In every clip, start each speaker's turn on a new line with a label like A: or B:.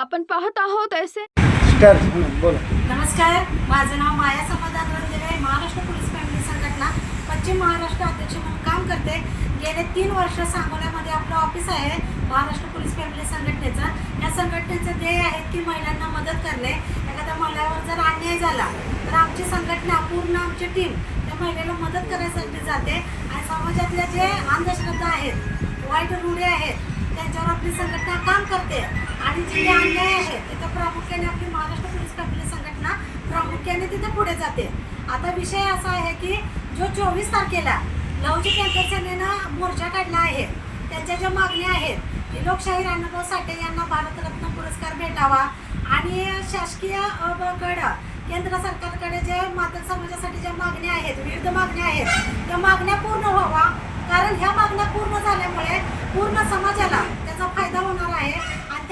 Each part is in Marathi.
A: आपण पाहत आहोत ऐसे.
B: स्टार बोला.
C: नमस्कार माझं नाव माया समाधान रंजने महाराष्ट्र पोलीस फॅमिली संघटना पश्चिम महाराष्ट्र अध्यक्ष म्हणून काम करते. गेले तीन वर्ष सांगोल्यामध्ये आपलं ऑफिस आहे महाराष्ट्र पोलीस फॅमिली संघटनेचं. या संघटनेचं ध्येय आहे की महिलांना मदत करणे. एखाद्या महिलावर जर अन्याय झाला तर आमची संघटना पूर्ण आमची टीम त्या महिलेला मदत करायसाठी जाते. आणि समाजातल्या जे अंधश्रद्धा आहेत वाईट रूढी आहेत त्यांच्यावर आपली संघटना काम करते. आणि जे अन्याय आहे तिथं प्रामुख्याने आपली महाराष्ट्र पोलीस फॅमिली संघटना प्रामुख्याने तिथे पुढे जाते. आता विषय असा आहे की जो चोवीस तारखेला लवजी कॅन्सर सेनेनं मोर्चा काढला आहे. त्यांच्या ज्या मागण्या आहेत की लोकशाही अण्णाभाऊ साठे यांना भारतरत्न पुरस्कार भेटावा आणि शासकीय अ, केंद्र सरकारकडे जे मातक समाजासाठी ज्या मागण्या आहेत विविध मागण्या आहेत त्या मागण्या पूर्ण व्हावा. कारण ह्या मागण्या पूर्ण झाल्यामुळे पूर्ण समाजाला त्याचा फायदा होणार आहे आणि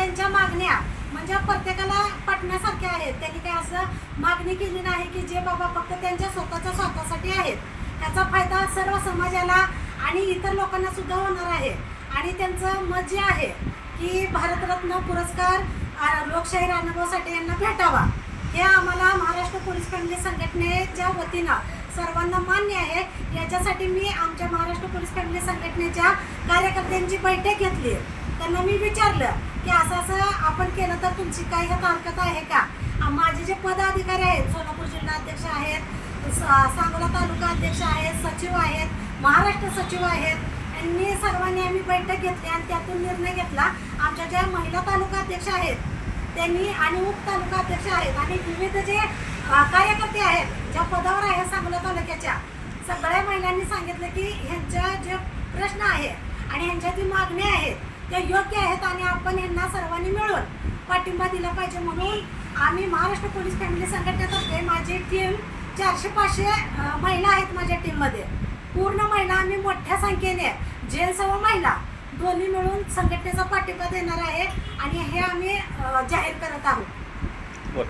C: त्यांच्या मागण्या म्हणजे प्रत्येकाला पटण्यासारख्या आहेत. त्यांनी काही असं मागणी केली नाही की जे बाबा फक्त त्यांच्या स्वतःच्या स्वतःसाठी आहेत. त्याचा फायदा सर्व समाजाला आणि इतर लोकांना सुद्धा होणार आहे. आणि त्यांचं मत जे आहे की भारतरत्न पुरस्कार लोकशाही अनुभव साठे यांना भेटावा. हे आम्हाला महाराष्ट्र पोलीस फॅमिली संघटनेच्या वतीनं सर्वांना मान्य आहे. याच्यासाठी मी आमच्या महाराष्ट्र पोलीस फॅमिली संघटनेच्या कार्यकर्त्यांची बैठक घेतली आहे. त्यांना मी विचारलं की असं असं आपण केलं तर तुमची काही हरकत आहे का? माझे जे पदाधिकारी आहेत सोलापूर जिल्हा अध्यक्ष आहेत सांगोला तालुका अध्यक्ष आहेत सचिव आहेत महाराष्ट्र सचिव आहेत यांनी सर्वांनी आम्ही बैठक घेतली आणि त्यातून निर्णय घेतला. आमच्या ज्या महिला तालुका अध्यक्ष आहेत त्यांनी आणि उप तालुका अध्यक्ष आहेत आणि विविध जे कार्यकर्ते आहेत ज्या पदावर आहेत सांगोला तालुक्याच्या सगळ्या महिलांनी सांगितलं की ह्यांच्या जे प्रश्न आहे आणि ह्यांच्या जी मागण्या आहेत ते योग्य आहेत आणि आपण यांना सर्वांनी मिळून पाठिंबा दिला पाहिजे म्हणून आम्ही महाराष्ट्र पोलीस फॅमिली संघटनेतर्फे माझी टीम चारशे पाचशे महिला आहेत माझ्या टीममध्ये पूर्ण महिला आम्ही मोठ्या संख्येने जेंट्स व महिला दोन्ही मिळून संघटनेचा पाठिंबा देणार आहे आणि हे आम्ही जाहीर करत आहोत.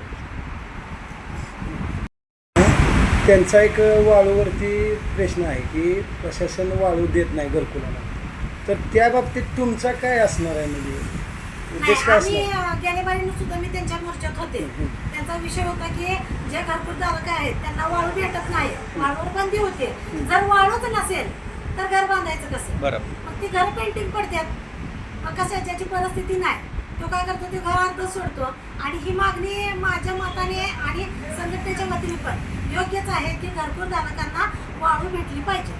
B: त्यांचा एक वाळूवरती प्रश्न आहे की प्रशासन वाळू देत नाही घरकुलाला तर त्या बाबतीत तुमचा काय असणार आहे म्हणजे?
C: नाही
B: उद्देश काय
C: आम्ही
B: असणार?
C: अ, गेल्या बारीनं सुद्धा मी त्यांच्या मोर्चात होते.
B: हम्म.
C: त्यांचा विषय होता की जे घरकुल धारक आहेत त्यांना वाळू भेटत नाही. वाळूवर बंदी होते. जर वाळूच नसेल तर घर बांधायचं कसं? मग ती घर पेंटिंग पडतात. मग कसं ज्याची परिस्थिती नाही तो काय करतो? ते घर अर्ध सोडतो. आणि ही मागणी माझ्या मताने आणि संघटनेच्या वतीने पण योग्यच आहे की घरकुल धारकांना वाळू भेटली पाहिजे.